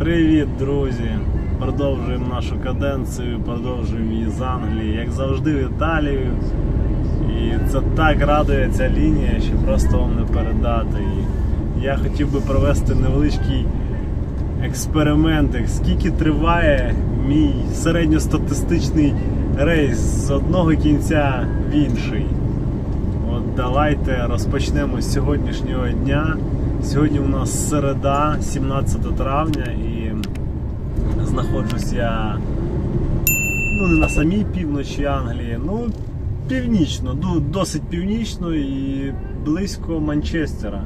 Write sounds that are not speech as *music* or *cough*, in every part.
Привіт, друзі! Продовжуємо нашу каденцію, продовжуємо її з Англії, як завжди в Італію. І це так радує ця лінія, що просто вам не передати. І я хотів би провести невеличкий експеримент, скільки триває мій середньостатистичний рейс з одного кінця в інший. От давайте розпочнемо з сьогоднішнього дня. Сьогодні у нас середа, 17 травня, знаходжусь я ну, не на самій півночі Англії, ну північно, досить північно і близько Манчестера.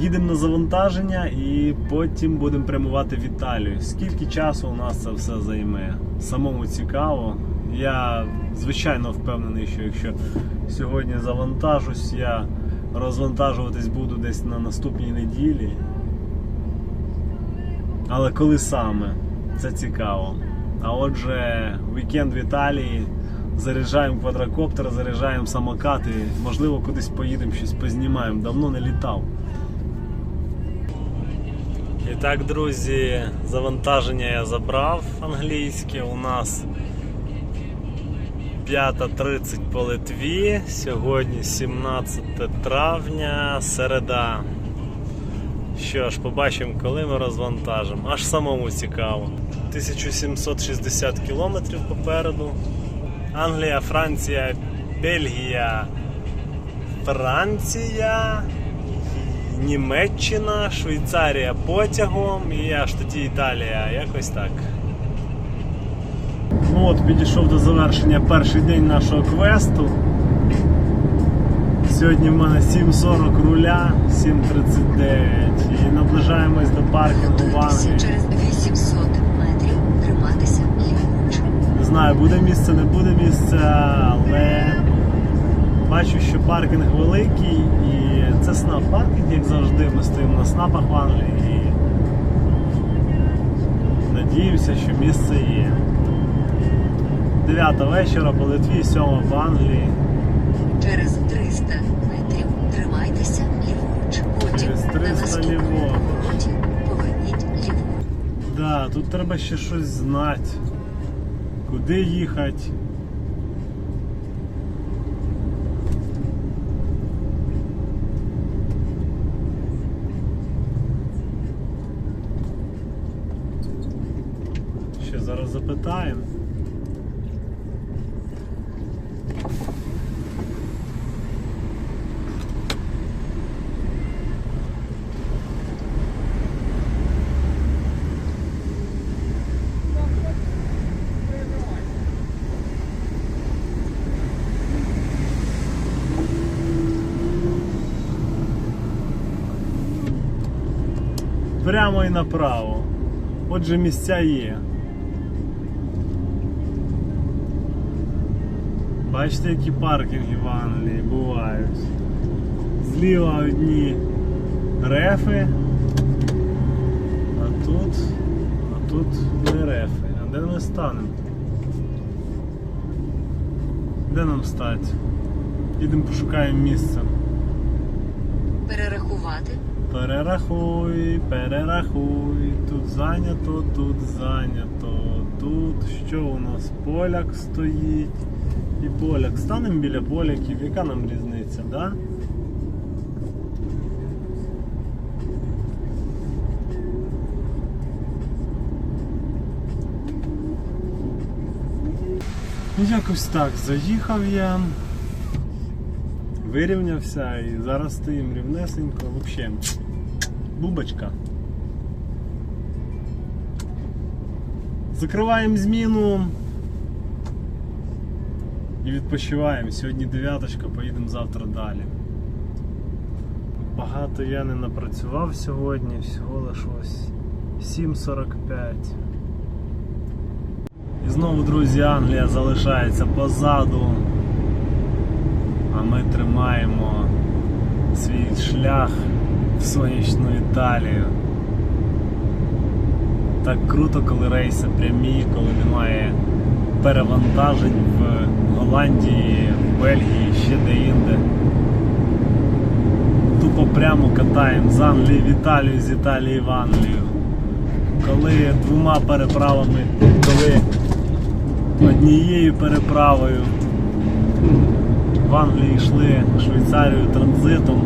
Їдемо на завантаження і потім будемо прямувати в Італію. Скільки часу у нас це все займе? Самому цікаво. Я звичайно впевнений, що якщо сьогодні завантажусь, я розвантажуватись буду десь на наступній неділі. Але коли саме? Це цікаво. А отже, вікенд в Італії. Заряджаємо квадрокоптер, заряджаємо самокат і можливо кудись поїдемо, щось познімаємо. Давно не літав. І так, друзі, завантаження я забрав англійське. У нас 5.30 по Литві. Сьогодні 17 травня, середа. Що ж, побачимо, коли ми розвантажимо. Аж самому цікаво. 1760 кілометрів попереду. Англія, Франція, Бельгія, Франція, Німеччина, Швейцарія потягом і аж тоді Італія. Якось так. Ну от підійшов до завершення перший день нашого квесту. Сьогодні в мене 7.40 руля, 7.39 і наближаємось до паркінгу в Англії. Через 800 метрів триматися ліворуч. Не знаю, буде місце, не буде місця, але бачу, що паркінг великий і це снап паркінг, як завжди. Ми стоїмо на снапах в Англії і надіємося, що місце є. 9 вечора по Литві, 7 по Англії. Через 300 метрів тримайтеся ліворуч. Потім Через 300 на наступному повороті поверніть ліворуч. Да, тут треба ще щось знати. Куди їхати. Ще зараз запитаємо. Прямо і направо. Отже, місця є. Бачите, які паркінги в Англії бувають. Зліва одні рефи, а тут, а тут не рефи. А де ми станемо? Де нам стати? Їдемо пошукаємо місце. Перерахувати. Перерахуй, перерахуй, тут зайнято, тут зайнято, тут що у нас? Поляк стоїть і поляк. Станемо біля поляків, яка нам різниця, да? Якось так, заїхав я, вирівнявся і зараз стоїмо рівнесенько, взагалі. Бубочка. Закриваємо зміну і відпочиваємо. Сьогодні дев'яточка, поїдемо завтра далі. Багато я не напрацював сьогодні, всього лиш ось 7.45. І знову, друзі, Англія залишається позаду. А ми тримаємо свій шлях сонячну Італію. Так круто, коли рейси прямі, коли немає перевантажень в Голландії, в Бельгії, ще де-інде. Тупо прямо катаємо з Англії в Італію, з Італії в Англію. коли двома переправами, коли однією переправою в Англії йшли Швейцарію транзитом.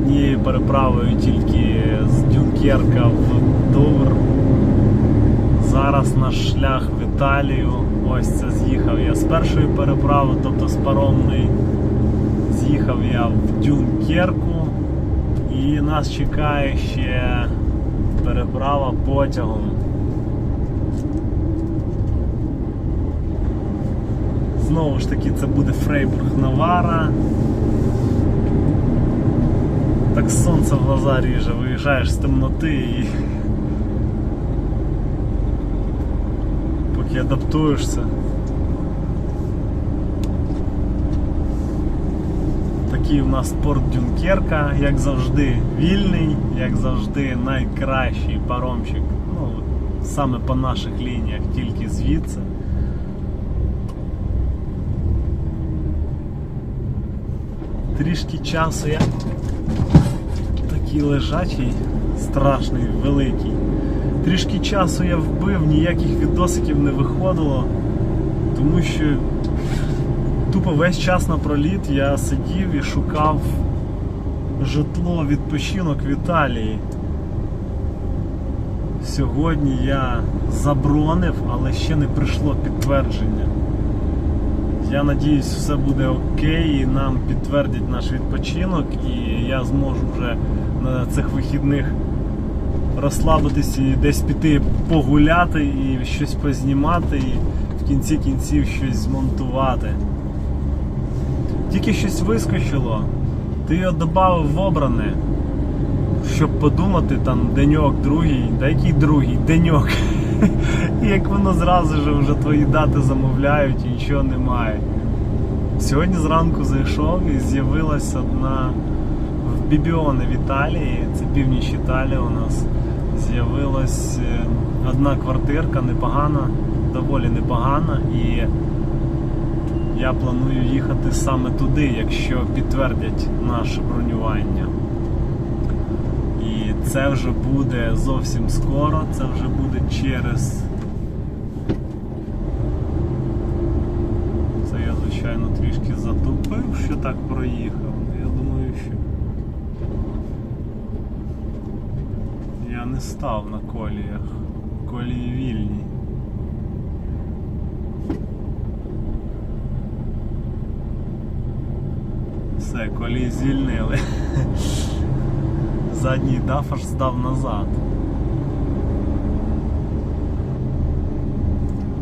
Однією переправою тільки з Дюнкерка в Довр. Зараз наш шлях в Італію. Ось це з'їхав я з першої переправи, тобто з паромної. З'їхав я в Дюнкерку і нас чекає ще переправа потягом. Знову ж таки, це буде Фрейбург Навара. Так сонце в глаза ріже, виїжджаєш з темноти і. Поки адаптуєшся. Такий у нас порт Дюнкерка, як завжди, вільний, як завжди, найкращий паромчик. Ну, саме по наших лініях, тільки звідси. Трішки часу я такий лежачий, страшний, великий. Трішки часу я вбив, ніяких відосиків не виходило, тому що тупо весь час на проліт я сидів і шукав житло, відпочинок в Італії. Сьогодні я забронив, але ще не прийшло підтвердження. Я надіюсь, все буде окей, і нам підтвердять наш відпочинок, і я зможу вже на цих вихідних розслабитися і десь піти погуляти і щось познімати, і в кінці кінців щось змонтувати. Тільки щось вискочило, ти його додав в обране, щоб подумати там деньок, другий, да який другий, деньок. *laughs* Як воно зразу ж вже твої дати замовляють і нічого немає. Сьогодні зранку зайшов і з'явилася одна в Бібіоне в Італії, це північ Італії у нас. З'явилась е, одна квартирка непогана, доволі непогана, і я планую їхати саме туди, якщо підтвердять наше бронювання. Це вже буде зовсім скоро, це вже буде через. Це я, звичайно, трішки затупив, що так проїхав. Я думаю, що я не став на коліях. Колії вільні. Все, колії звільнили. *laughs* Задній даф аж здав назад.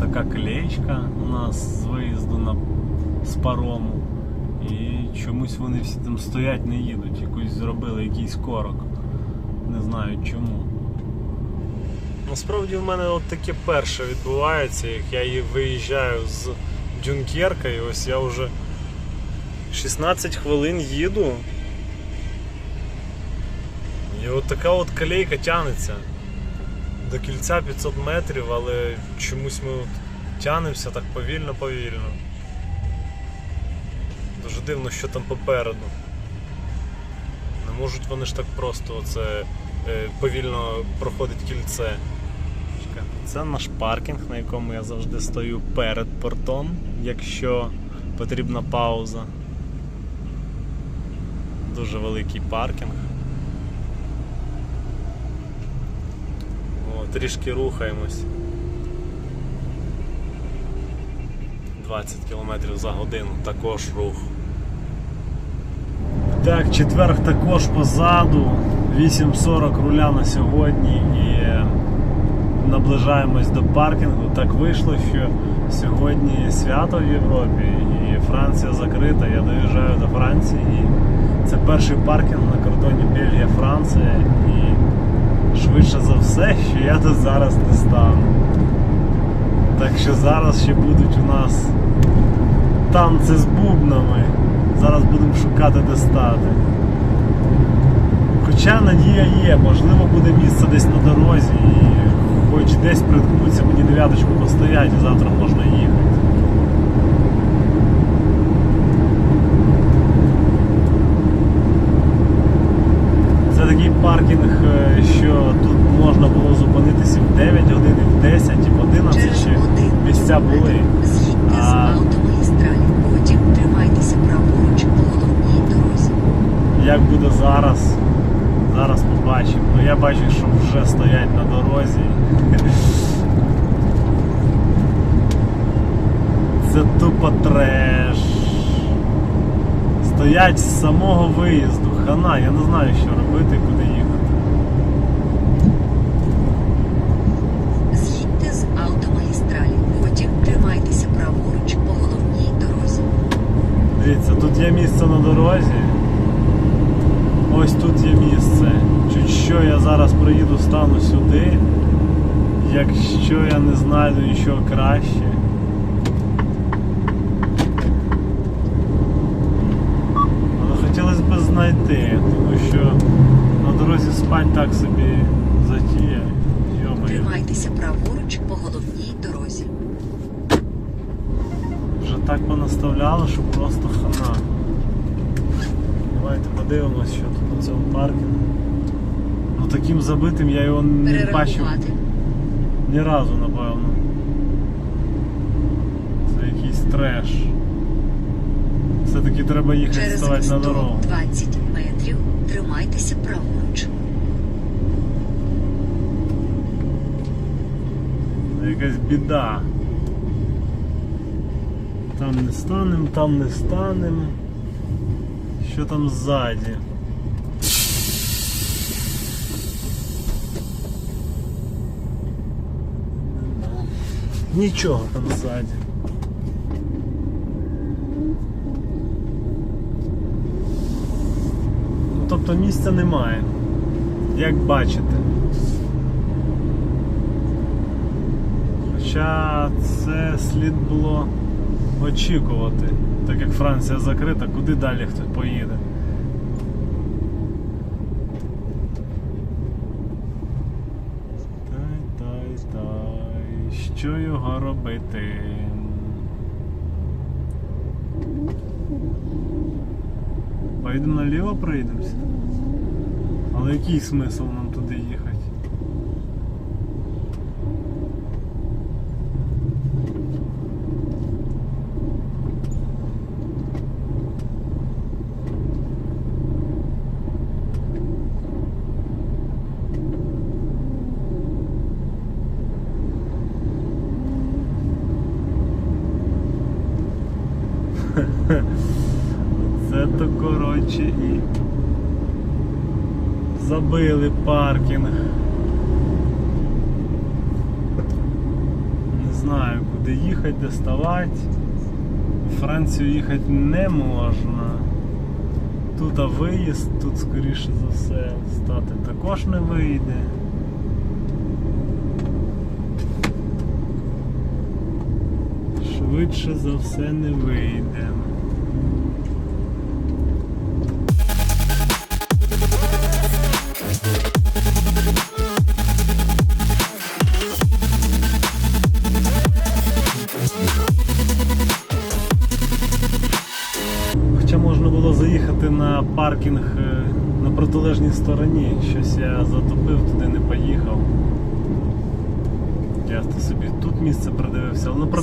Така клеєчка у нас з виїзду на з парому. І чомусь вони всі там стоять, не їдуть. Якусь зробили якийсь корок. Не знаю чому. Насправді в мене от таке перше відбувається, як я її виїжджаю з Дюнкерка, і ось я вже 16 хвилин їду. От така от колейка тягнеться до кільця 500 метрів, але чомусь ми от тягнемося так повільно-повільно. Дуже дивно, що там попереду. Не можуть вони ж так просто оце е, повільно проходить кільце. Це наш паркінг, на якому я завжди стою перед портом, якщо потрібна пауза. Дуже великий паркінг. Трішки рухаємось. 20 км за годину також рух. Так, четверг також позаду. 8.40 руля на сьогодні і наближаємось до паркінгу. Так вийшло, що сьогодні свято в Європі і Франція закрита. Я доїжджаю до Франції і це перший паркінг на кордоні Бельгія-Франція. І все, що я тут зараз не стану. Так що зараз ще будуть у нас танці з бубнами. Зараз будемо шукати де стати. Хоча надія є, можливо буде місце десь на дорозі і хоч десь приткнуться, мені дев'яточку постоять і завтра можна їхати. Це такий паркінг, можна було зупинитися в 9 годин, в 10, в 11 чи місця були. А... тримайтеся праворуч по головній дорозі. Як буде зараз? Зараз побачимо. Ну я бачу, що вже стоять на дорозі. Це тупо треш. Стоять з самого виїзду. Хана, я не знаю, що робити, куди їхати. Дивіться, тут є місце на дорозі. Ось тут є місце. Чуть що я зараз приїду, стану сюди. Якщо я не знайду нічого краще. Але хотілося б знайти, тому що на дорозі спать так собі затіє. Тримайтеся праворуч по головній дорозі. Вже так понаставляло, що просто хана. Давайте подивимось, що тут на цьому паркінгу. Ну таким забитим я його не бачив ні разу, напевно. Це якийсь треш. Все-таки треба їхати Через ставати на дорогу. 120 метрів тримайтеся праворуч. Це якась біда. Там не станем, там не станем. Що там ззаді? Нічого там ззаді. Ну, тобто місця немає. Як бачите. Хоча це слід було очікувати, так як Франція закрита, куди далі хтось поїде. Тай, тай, тай, що його робити? Поїдемо наліво проїдемося? Але який смисл нам туди їхати? Це то коротше і забили паркінг. Не знаю, куди їхати, В Францію їхати не можна. Тут а виїзд, тут скоріше за все стати також не вийде. Швидше за все не вийде.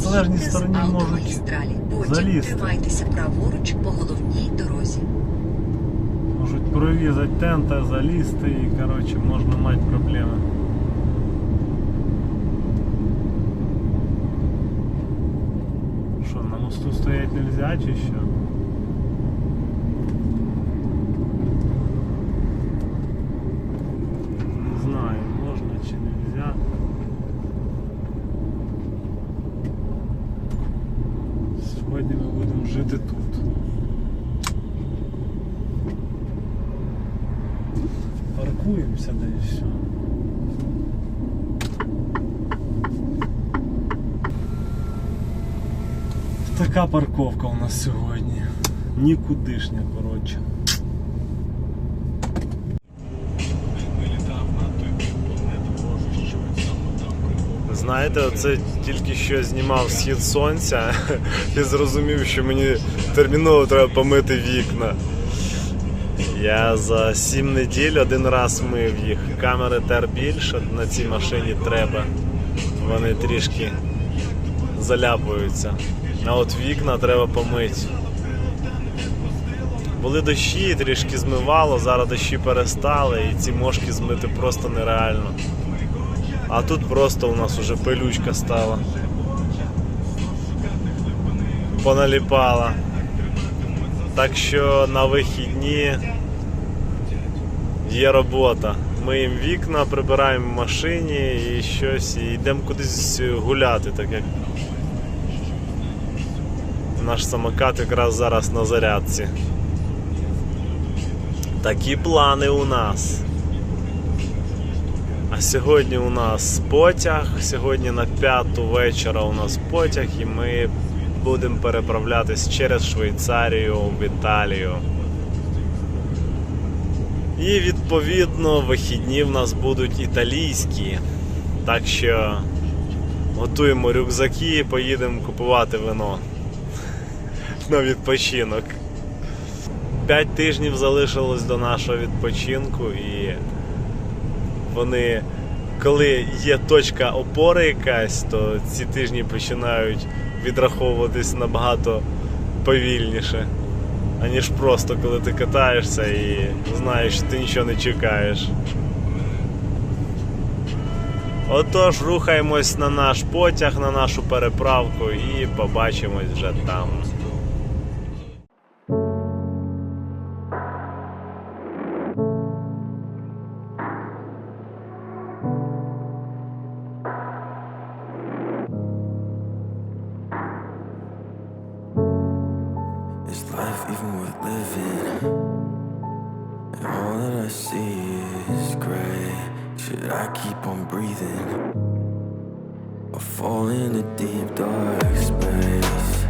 Протилежній стороні можуть. залізти. тримайтеся праворуч по головній дорозі. Можуть прорізати тента, залізти і коротше можна мати проблеми. Що, на мосту стоять нельзя чи що? Не знаю, можна чи нельзя. Сьогодні ми будемо жити тут. Паркуємося да і все. Така парковка у нас сьогодні. Нікудишня, коротше. Знаєте, оце тільки що знімав схід сонця *laughs* і зрозумів, що мені терміново треба помити вікна. Я за 7 неділь один раз мив їх. Камери тер більше на цій машині треба. Вони трішки заляпуються. А от вікна треба помити. Були дощі, трішки змивало, зараз дощі перестали і ці мошки змити просто нереально. А тут просто у нас уже пилючка стала. Поналіпала. Так що на вихідні є робота. Миємо вікна, прибираємо в машині і щось, і йдемо кудись гуляти, так як наш самокат якраз зараз на зарядці. Такі плани у нас. А сьогодні у нас потяг. Сьогодні на п'яту вечора у нас потяг, і ми будемо переправлятись через Швейцарію в Італію. І відповідно вихідні в нас будуть італійські. Так що готуємо рюкзаки і поїдемо купувати вино на відпочинок. П'ять тижнів залишилось до нашого відпочинку, і вони, коли є точка опори якась, то ці тижні починають відраховуватись набагато повільніше, аніж просто коли ти катаєшся і знаєш, що ти нічого не чекаєш. Отож, рухаємось на наш потяг, на нашу переправку і побачимось вже там. Even worth living? And all that I see is gray. Should I keep on breathing? Or fall in a deep, dark space?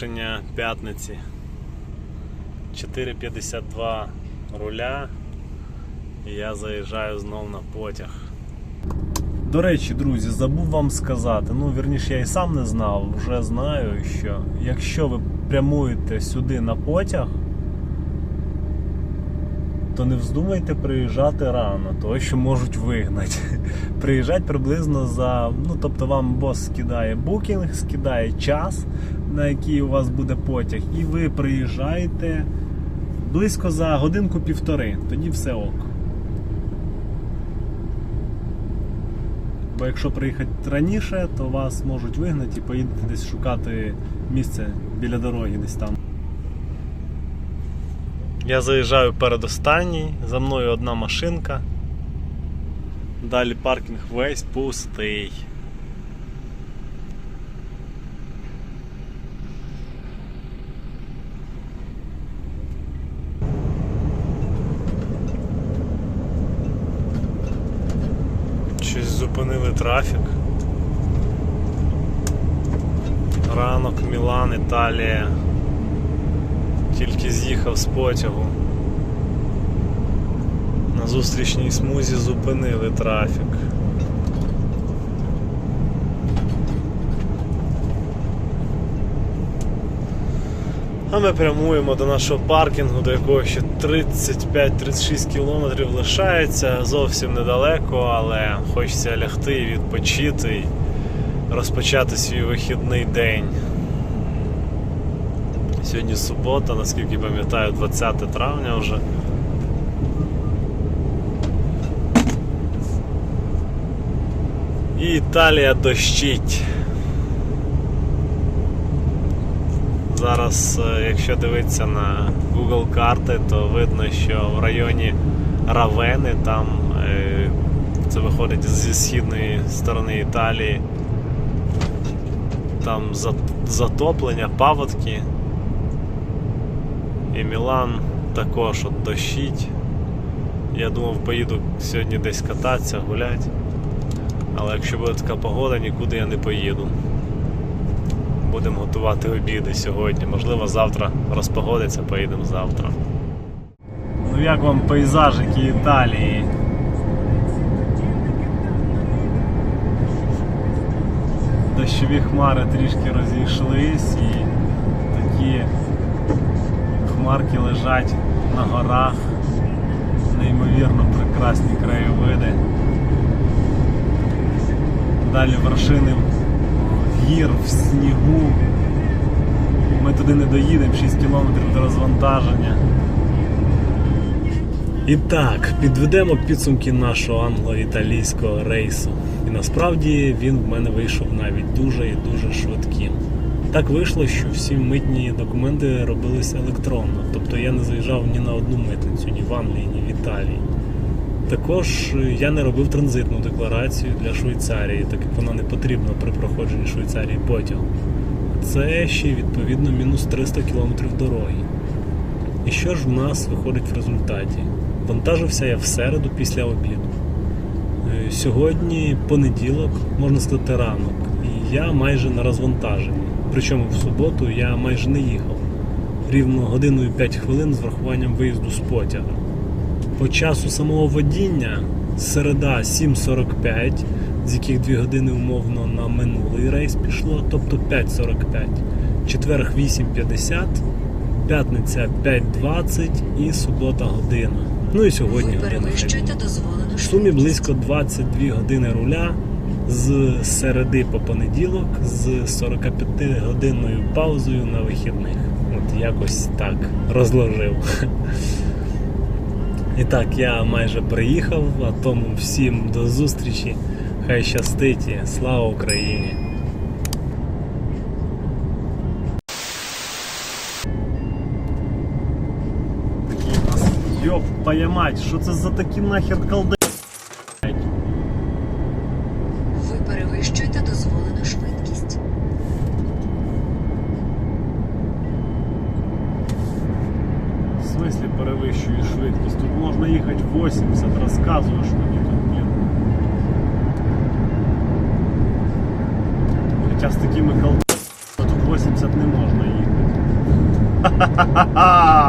Завершення п'ятниці. 4.52 руля. І я заїжджаю знов на потяг. До речі, друзі, забув вам сказати. Ну, вірніше, я і сам не знав, вже знаю, що якщо ви прямуєте сюди на потяг, то не вздумайте приїжджати рано, того що можуть вигнати. *laughs* Приїжджать приблизно за. Ну, тобто вам бос скидає букінг, скидає час, на який у вас буде потяг, і ви приїжджаєте близько за годинку-півтори, тоді все ок. Бо якщо приїхати раніше, то вас можуть вигнати і поїдете десь шукати місце біля дороги десь там. Я заїжджаю передостанній, за мною одна машинка. Далі паркінг весь пустий. Щось зупинили трафік. Ранок, Мілан, Італія. Тільки з'їхав з потягу. На зустрічній смузі зупинили трафік. А ми прямуємо до нашого паркінгу, до якого ще 35-36 кілометрів лишається. Зовсім недалеко, але хочеться лягти і відпочити і розпочати свій вихідний день. Сьогодні субота, наскільки пам'ятаю, 20 травня вже. І Італія дощить. Зараз, е, якщо дивитися на Google карти, то видно, що в районі Равени там е, це виходить зі східної сторони Італії. Там затоплення, паводки. І Мілан також от дощить. Я думав, поїду сьогодні десь кататися, гуляти. Але якщо буде така погода, нікуди я не поїду. Будемо готувати обіди сьогодні. Можливо, завтра розпогодиться, поїдемо завтра. Ну як вам пейзажики Італії? Дощові хмари трішки розійшлись і такі хмарки лежать на горах. Неймовірно прекрасні краєвиди. Далі вершини гір в снігу. Ми туди не доїдемо, 6 кілометрів до розвантаження. І так, підведемо підсумки нашого англо-італійського рейсу. І насправді він в мене вийшов навіть дуже і дуже швидким. Так вийшло, що всі митні документи робилися електронно, тобто я не заїжджав ні на одну митницю, ні в Англії, ні в Італії. Також е, я не робив транзитну декларацію для Швейцарії, так як вона не потрібна при проходженні Швейцарії потягом. Це ще відповідно мінус 300 км дороги. І що ж в нас виходить в результаті? Вантажився я в середу після обіду. Е, Сьогодні понеділок, можна сказати, ранок, і я майже на розвантаженні. Причому в суботу я майже не їхав. Рівно годину і 5 хвилин з врахуванням виїзду з потяга. По часу самого водіння середа 7.45, з яких 2 години умовно на минулий рейс пішло, тобто 5.45. Четверг 8.50, п'ятниця 5.20 і субота година. Ну і сьогодні година. В сумі близько 22 години руля з середи по понеділок з 45 годинною паузою на вихідних. От якось так розложив. І так, я майже приїхав, а тому всім до зустрічі. Хай щастить слава Україні! Такий нас йоп, паямать, що це за такі нахер колди? 啊。